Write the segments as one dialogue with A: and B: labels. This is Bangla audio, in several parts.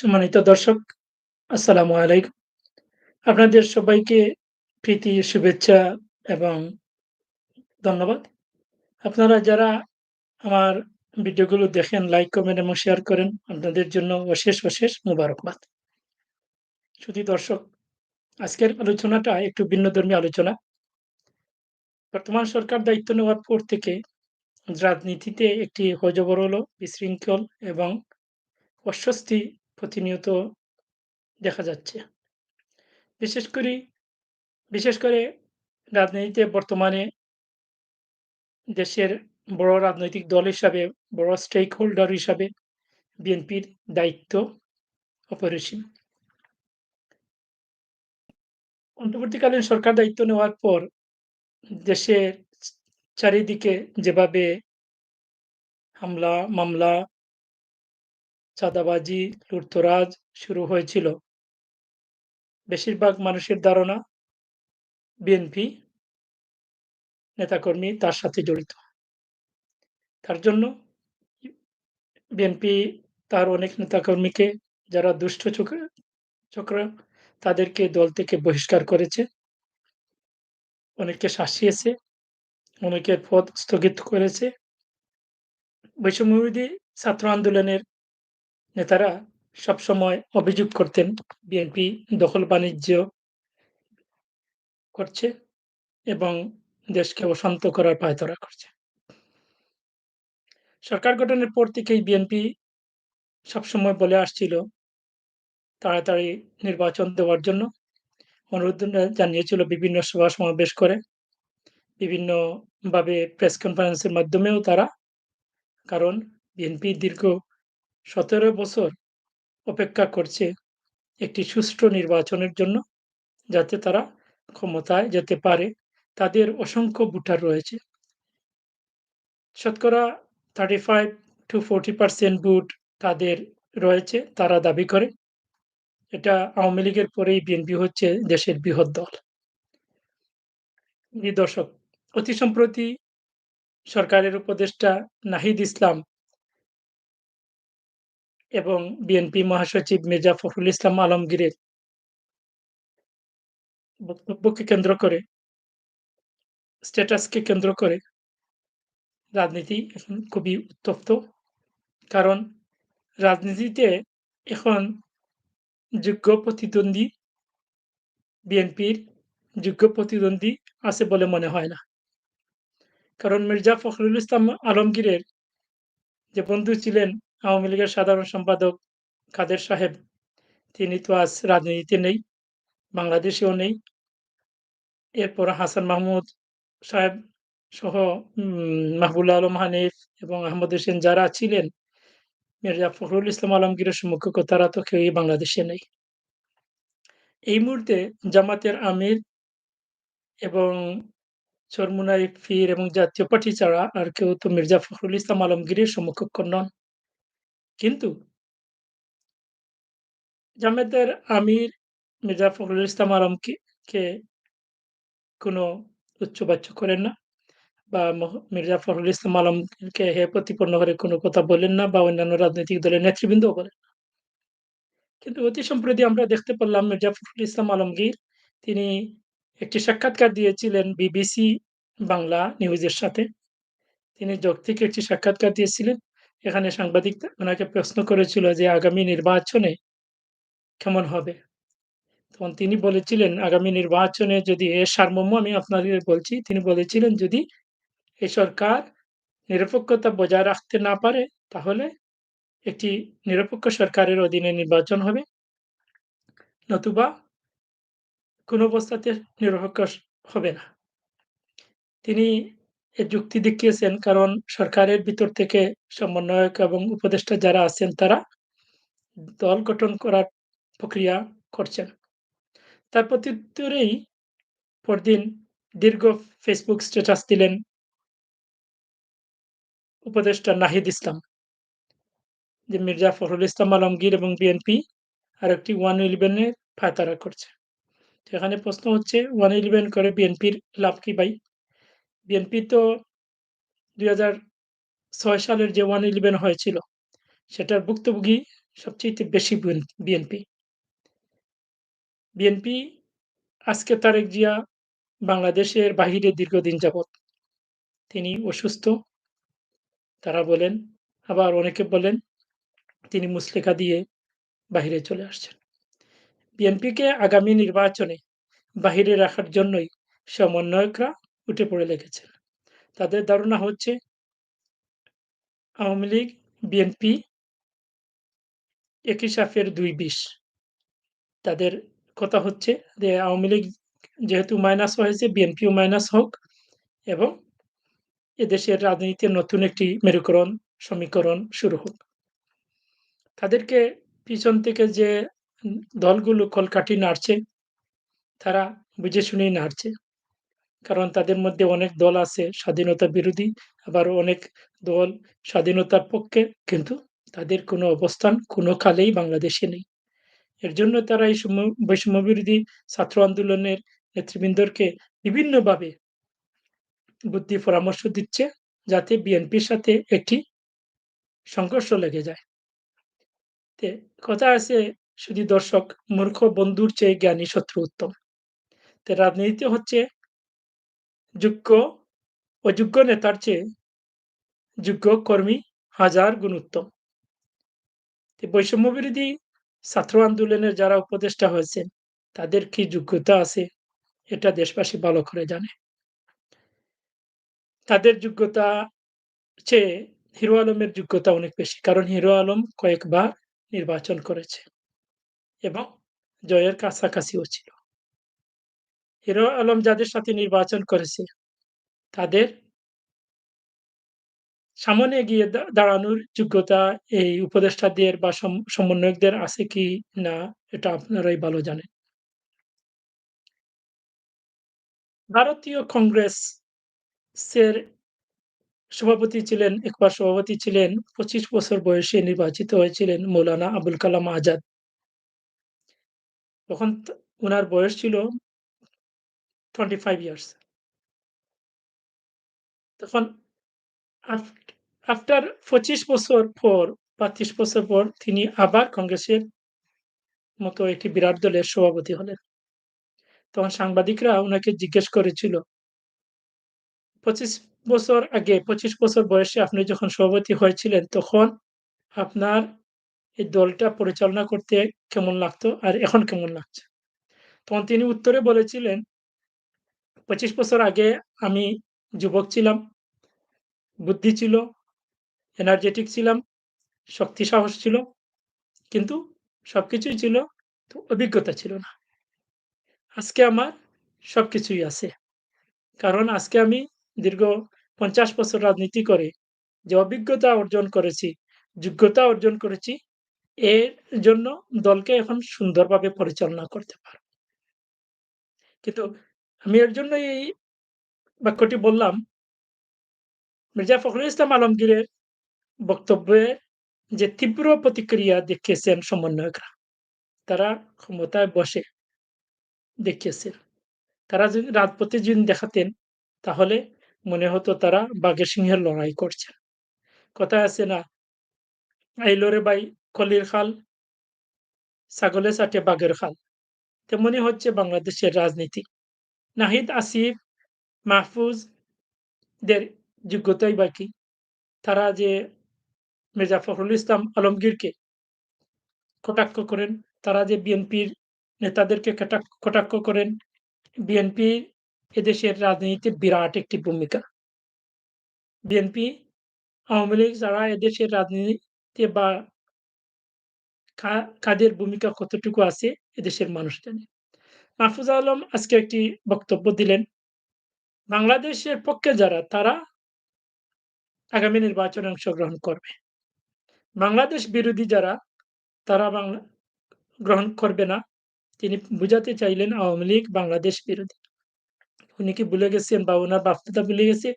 A: সম্মানিত দর্শক, আসসালামু আলাইকুম। আপনাদের সবাইকে প্রীতি, শুভেচ্ছা এবং ধন্যবাদ। আপনারা যারা আমার ভিডিওগুলো দেখেন, লাইক, কমেন্ট এবং শেয়ার করেন, আপনাদের জন্য অশেষ, অশেষ মোবারকবাদ। শুধু দর্শক, আজকের আলোচনাটা একটু ভিন্নধর্মী আলোচনা। বর্তমান সরকার দায়িত্ব নেওয়ার পর থেকে রাজনীতিতে একটি হযবরল, বিশৃঙ্খল এবং অস্বস্তি প্রতিনিয়ত দেখা যাচ্ছে। বিশেষ করে বিশেষ করে রাজনীতিতে বর্তমানে দেশের বড় রাজনৈতিক দল হিসাবে, বড় স্টেক হোল্ডার হিসাবে বিএনপির দায়িত্ব অপরিসীম। অন্তর্বর্তীকালীন সরকার দায়িত্ব নেওয়ার পর দেশের চারিদিকে যেভাবে হামলা, মামলা, চাঁদাবাজি, লুটতরাজ শুরু হয়েছিল বেশিরভাগ মানুষের ধারণা বিএনপি নেতাকর্মী তার সাথে জড়িত। তার জন্য বিএনপি তার অনেক নেতাকর্মীকে যারা দুষ্ট চক্র চক্র তাদেরকে দল থেকে বহিষ্কার করেছে। অনেককে শাসিয়েছে, অনেকের পদ স্থগিত করেছে। বৈষম্যবিরোধী ছাত্র আন্দোলনের নেতারা সবসময় অভিযোগ করতেন, বিএনপি দখল বাণিজ্য করছে এবং দেশকে অশান্ত করার পায়তারা করছে। সরকার গঠনের পর থেকেই বিএনপি সবসময় বলে আসছিল তাড়াতাড়ি নির্বাচন দেওয়ার জন্য অনুরোধ জানিয়েছিল বিভিন্ন সভা সমাবেশ করে বিভিন্নভাবে প্রেস কনফারেন্সের মাধ্যমেও তারা, কারণ বিএনপি দীর্ঘ সতেরো বছর অপেক্ষা করছে একটি সুষ্ঠু নির্বাচনের জন্য যাতে তারা ক্ষমতায় যেতে পারে। তাদের অসংখ্য ভোটার রয়েছে। শতকরা thirty five to forty percent vote তাদের রয়েছে, তারা দাবি করে। এটা আওয়ামী লীগের পরেই বিএনপি হচ্ছে দেশের বৃহৎ দল। দর্শক, অতি সম্প্রতি সরকারের উপদেষ্টা নাহিদ ইসলাম এবং বিএনপি মহাসচিব মির্জা ফখরুল ইসলাম আলমগীরের বক্তব্যকে কেন্দ্র করে স্ট্যাটাসকে কেন্দ্র করে রাজনীতি এখন খুবই উত্তপ্ত। কারণ রাজনীতিতে এখন যোগ্য প্রতিদ্বন্দ্বী বিএনপির যোগ্য প্রতিদ্বন্দ্বী আছে বলে মনে হয় না। কারণ মির্জা ফখরুল ইসলাম আলমগীরের যে বন্ধু ছিলেন আওয়ামী লীগের সাধারণ সম্পাদক কাদের সাহেব। তিনি তো আজ রাজনীতিতে নেই, বাংলাদেশেও নেই। এরপর হাসান মাহমুদ সাহেব সহ মাহবুল আলম হানিফ এবং আহমদ হোসেন যারা ছিলেন, মির্জা ফখরুল ইসলাম আলমগীরের সম্মুখে তারা তো কেউই বাংলাদেশে নেই। এই মুহূর্তে জামাতের আমির এবং চরমুনাই ফির এবং জাতীয় পার্টি ছাড়া আর কেউ তো মির্জা ফখরুল ইসলাম আলমগীরের সমকক্ষ নন। কিন্তু জামাতের আমির মির্জা ফখরুল ইসলাম আলমকে, কে কোনো উচ্চবাচ্য করেন না বা মির্জা ফখরুল ইসলাম আলমকে হে প্রতিপন্ন করে কোনো কথা বলেন না বা অন্যান্য রাজনৈতিক দলের নেতৃবৃন্দও বলেন না। কিন্তু অতি সম্প্রতি আমরা দেখতে পারলাম মির্জা ফখরুল ইসলাম আলমগীর, তিনি একটি সাক্ষাৎকার দিয়েছিলেন বিবিসি বাংলা নিউজের সাথে। তিনি যৌক্তিক একটি সাক্ষাৎকার দিয়েছিলেন। এখানে সাংবাদিক ওনাকে প্রশ্ন করেছিল যে আগামী নির্বাচনে কেমন হবে? তখন তিনি বলেছিলেন, আগামী নির্বাচনে যদি এ সারমর্ম আমি আপনাদের বলছি, তিনি বলেছিলেন, যদি এ সরকার নিরপেক্ষতা বজায় রাখতে না পারে, তাহলে একটি নিরপেক্ষ সরকারের অধীনে নির্বাচন হবে। নতুবা কোনো অবস্থাতে নিরপেক্ষ হবে না। তিনি এর যুক্তি দেখিয়েছেন, কারণ সরকারের ভিতর থেকে সমন্বয়ক এবং উপদেষ্টা যারা আছেন তারা দল গঠন করার প্রক্রিয়া করছেন। তার প্রত্যুত্তরেই পরদিন দীর্ঘ ফেসবুক স্ট্যাটাস দিলেন উপদেষ্টা নাহিদ ইসলাম, যে মির্জা ফখরুল ইসলাম আলমগীর এবং বিএনপি আর একটি ওয়ান ইলেভেনের ফায়তারা করছে। এখানে প্রশ্ন হচ্ছে, ওয়ান ইলেভেন করে বিএনপির লাভ কি ভাই? বিএনপি তো দুই ছয় সালের যে ওয়ান ইলেভেন হয়েছিল সেটার ভুক্তভোগী সবচাইতে বেশি বিএনপি। বিএনপি আজকে তারেক জিয়া বাংলাদেশের বাহিরে দীর্ঘদিন যাবৎ। তিনি অসুস্থ। তারা বলেন, আবার অনেকে বলেন তিনি মুচলেকা দিয়ে বাহিরে চলে আসছেন। বিএনপিকে আগামী নির্বাচনে বাহিরে রাখার জন্যই সমন্বয়করা উঠে পড়ে লেগেছেন। তাদের ধারণা হচ্ছে আওয়ামী লীগ, বিএনপি একই সাফের দুই বিষ। তাদের কথা হচ্ছে যে আওয়ামী লীগ যেহেতু মাইনাস হয়েছে বিএনপিও মাইনাস হোক এবং এদেশের রাজনীতিতে নতুন একটি মেরুকরণ সমীকরণ শুরু হোক। তাদেরকে পিছন থেকে যে দলগুলো কলকাঠি নাড়ছে তারা বুঝে শুনেই নাড়ছে। কারণ তাদের মধ্যে অনেক দল আছে স্বাধীনতা বিরোধী, আবার অনেক দল স্বাধীনতার পক্ষে কিন্তু তাদের কোনো অবস্থান কোনো কালেই বাংলাদেশে নেই। এর জন্য তারা এই বৈষম্য বিরোধী ছাত্র আন্দোলনের নেতৃবৃন্দকে বিভিন্নভাবে বুদ্ধি পরামর্শ দিচ্ছে যাতে বিএনপির সাথে একটি সংঘর্ষ লেগে যায়। কথা আছে শুধু দর্শক মূর্খ বন্ধুর চেয়ে জ্ঞানী শত্রু উত্তম। তো রাজনীতিতে হচ্ছে যোগ্য অযোগ্য নেতার চেয়ে যোগ্য কর্মী হাজার গুণ উত্তম। বৈষম্য বিরোধী ছাত্র আন্দোলনের যারা উপদেষ্টা হয়েছেন, তাদের কি যোগ্যতা আছে এটা দেশবাসী ভালো করে জানে। তাদের যোগ্যতা চেয়ে হিরো আলমের যোগ্যতা অনেক বেশি। কারণ হিরো আলম কয়েকবার নির্বাচন করেছে এবং জয়ের কাছাকাছিও ছিল। হিরো আলম যাদের সাথে নির্বাচন করেছে, তাদের সামনে গিয়ে দাঁড়ানোর যোগ্যতা এই উপদেষ্টাদের বা সমন্বয়কদের আছে কি না, এটা আপনারাই ভালো জানেন। ভারতীয় কংগ্রেস সের সভাপতি ছিলেন, একবার সভাপতি ছিলেন ২৫ বছর বয়সে নির্বাচিত হয়েছিলেন মৌলানা আবুল কালাম আজাদ। তখন তা, উনার বয়স ছিল 25 ইয়ার্স। তখন আফটার ২৫ বছর পর বা ৩০ বছর পর তিনি আবার কংগ্রেসের মতো একটি বিরাট দলের সভাপতি হলেন। তখন সাংবাদিকরা উনাকে জিজ্ঞেস করেছিল ২৫ বছর আগে ২৫ বছর বয়সে আপনি যখন সভাপতি হয়েছিলেন, তখন আপনার এই দলটা পরিচালনা করতে কেমন লাগতো? আর এখন কেমন লাগছে? তখন তিনি উত্তরে বলেছিলেন ২৫ বছর আগে আমি যুবক ছিলাম। বুদ্ধি ছিল, এনার্জেটিক ছিলাম, শক্তি সাহস ছিল। কিন্তু সবকিছুই ছিল, তো অভিজ্ঞতা ছিল না। আজকে আমার সবকিছুই আছে। কারণ আজকে আমি দীর্ঘ ৫০ বছর রাজনীতি করে যে অভিজ্ঞতা অর্জন করেছি, যোগ্যতা অর্জন করেছি, এর জন্য দলকে এখন সুন্দরভাবে পরিচালনা করতে পারব। কিন্তু আমি এর জন্যই এই বাক্যটি বললাম মির্জা ফখরুল ইসলাম আলমগীরের বক্তব্যে যে তীব্র প্রতিক্রিয়া দেখিয়েছেন সমন্বয়করা। তারা ক্ষমতায় বসে দেখিয়েছেন। তারা যদি রাজপথে যদি দেখাতেন, তাহলে মনে হতো তারা বাঘের সিংহের লড়াই করছেন। কথায় আছে না? আইলো রে ভাই কলির খাল, ছাগলে চাটে বাঘের খাল। তেমনি হচ্ছে বাংলাদেশের রাজনীতি। নাহিদ আসিফ, মাহফুজ দের যোগ্যতাই বা কি? তারা যে মির্জা ফখরুল ইসলাম আলমগীরকে কটাক্ষ করেন, তারা যে বিএনপির নেতাদেরকে কটাক্ষ করেন, বিএনপি এদেশের রাজনীতিতে বিরাট একটি ভূমিকা। বিএনপি, আওয়ামী লীগ যারা এদেশের রাজনীতিতে বা কাদের ভূমিকা কতটুকু আছে এদেশের মানুষ জানে। মাহফুজ আলম আজকে একটি বক্তব্য দিলেন। বাংলাদেশের পক্ষে যারা, তারা আগামী নির্বাচনে অংশগ্রহণ করবে। বাংলাদেশ বিরোধী যারা, তারা বাংলা গ্রহণ করবে না। তিনি বুঝাতে চাইলেন আওয়ামী লীগ বাংলাদেশ বিরোধী। উনি কি ভুলে গেছেন বা উনার বাপ-দাদা ভুলে গেছে?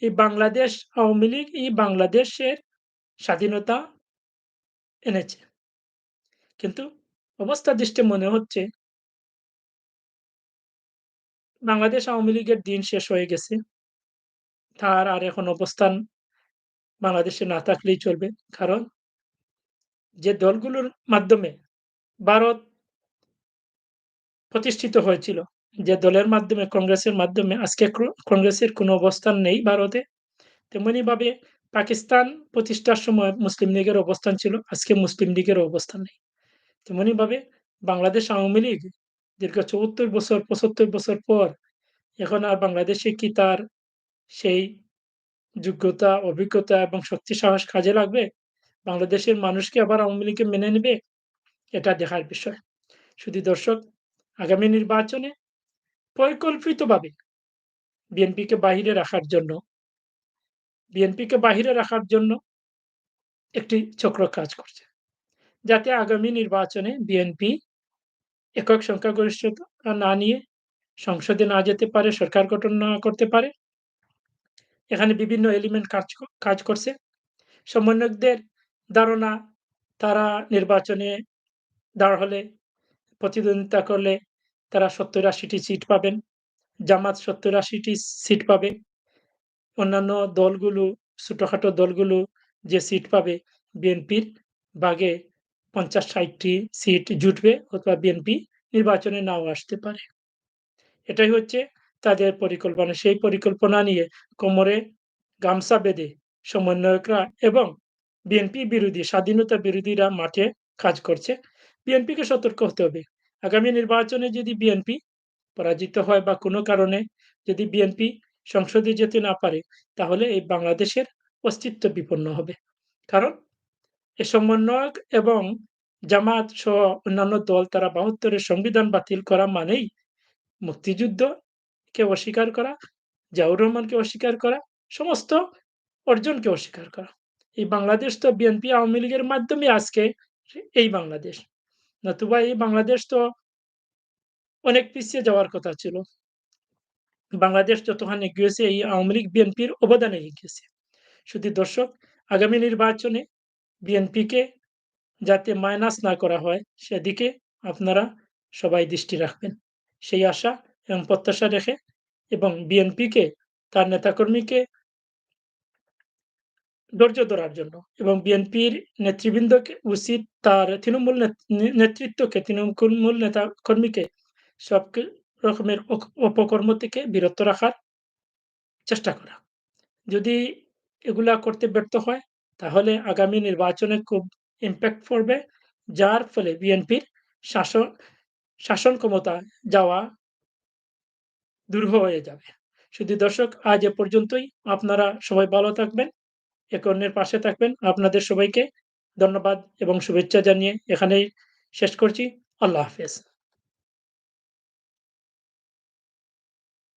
A: এই বাংলাদেশ আওয়ামী লীগ, এই বাংলাদেশের স্বাধীনতা এনেছে। কিন্তু অবস্থা দৃষ্টি মনে হচ্ছে বাংলাদেশ আওয়ামী লীগের দিন শেষ হয়ে গেছে। তার আর এখন অবস্থান বাংলাদেশে না থাকলেই চলবে। কারণ যে দলগুলোর মাধ্যমে ভারত প্রতিষ্ঠিত হয়েছিল, যে দলের মাধ্যমে কংগ্রেসের মাধ্যমে আজকে কংগ্রেসের কোনো অবস্থান নেই ভারতে। তেমনিভাবে পাকিস্তান প্রতিষ্ঠার সময় মুসলিম লীগের অবস্থান ছিল, আজকে মুসলিম লীগেরও অবস্থান নেই। তেমনিভাবে বাংলাদেশ আওয়ামী লীগ দীর্ঘ ৭৪ বছর ৭৫ বছর পর এখন আর বাংলাদেশে কি তার সেই যোগ্যতা, অভিজ্ঞতা এবং শক্তি সাহস কাজে লাগবে? বাংলাদেশের মানুষকে আবার আওয়ামী লীগকে মেনে নেবে এটা দেখার বিষয়। শুধু দর্শক আগামী নির্বাচনে পরিকল্পিতভাবে বিএনপিকে বাহিরে রাখার জন্য বিএনপিকে বাহিরে রাখার জন্য একটি চক্র কাজ করছে। যাতে আগামী নির্বাচনে বিএনপি একক সংখ্যাগরিষ্ঠতা না নিয়ে সংসদে না যেতে পারে, সরকার গঠন না করতে পারে। এখানে বিভিন্ন এলিমেন্ট কাজ কাজ করছে। সমন্বয়কদের ধারণা তারা নির্বাচনে দাঁড় হলে, প্রতিদ্বন্দ্বিতা করলে তারা ৭০-৮০ সিট পাবেন। জামাত সত্তর আশিটি সিট পাবে। অন্যান্য দলগুলো, ছোটখাটো দলগুলো যে সিট পাবে বিএনপির ভাগে ৫০-৬০ টি সিট জুটবে অথবা বিএনপি নির্বাচনে নাও আসতে পারে। এটাই হচ্ছে তাদের পরিকল্পনা। সেই পরিকল্পনা নিয়ে কোমরে গামছা বেঁধে সমন্বয়করা এবং বিএনপি বিরোধী, স্বাধীনতা বিরোধীরা মাঠে কাজ করছে। বিএনপিকে সতর্ক হতে হবে। আগামী নির্বাচনে যদি বিএনপি পরাজিত হয় বা কোনো কারণে যদি বিএনপি সংসদে যেতে না পারে, তাহলে এই বাংলাদেশের অস্তিত্ব বিপন্ন হবে। কারণ এ সমন্বয়ক এবং জামাত সহ অন্যান্য দল তারা বাহাত্তরের সংবিধান বাতিল করা মানেই মুক্তিযুদ্ধকে অস্বীকার করা, জিয়াউর রহমানকে অস্বীকার করা, সমস্ত অর্জনকে অস্বীকার করা। এই বাংলাদেশ তো বিএনপি আওয়ামী লীগের মাধ্যমে আজকে এই বাংলাদেশ। নতুবা এই বাংলাদেশ তো অনেক পিছিয়ে যাওয়ার কথা ছিল। বাংলাদেশ যতখানি এগিয়েছে এই আওয়ামী লীগ বিএনপির অবদানে এগিয়েছে। শুধু দর্শক আগামী নির্বাচনে বিএনপিকে যাতে মাইনাস না করা হয়, সেদিকে আপনারা সবাই দৃষ্টি রাখবেন। সেই আশা এবং প্রত্যাশা রেখে এবং বিএনপিকে তার নেতাকর্মীকে ধৈর্য ধরার জন্য এবং বিএনপির নেতৃবৃন্দকে উচিত তার তৃণমূল নেতৃত্বকে, তৃণমূল নেতা কর্মীকে সব রকমের অপকর্ম থেকে বিরত রাখার চেষ্টা করা। যদি এগুলা করতে ব্যর্থ হয় তাহলে আগামী নির্বাচনে খুব ইমপ্যাক্ট পড়বে। যার ফলে বিএনপির শাসন শাসন ক্ষমতায় যাওয়া দুরূহ হয়ে যাবে। শুধু দর্শক, আজ এ পর্যন্তই। আপনারা সবাই ভালো থাকবেন। এক অন্যের পাশে থাকবেন। আপনাদের সবাইকে ধন্যবাদ এবং শুভেচ্ছা জানিয়ে এখানেই শেষ করছি। আল্লাহ হাফেজ।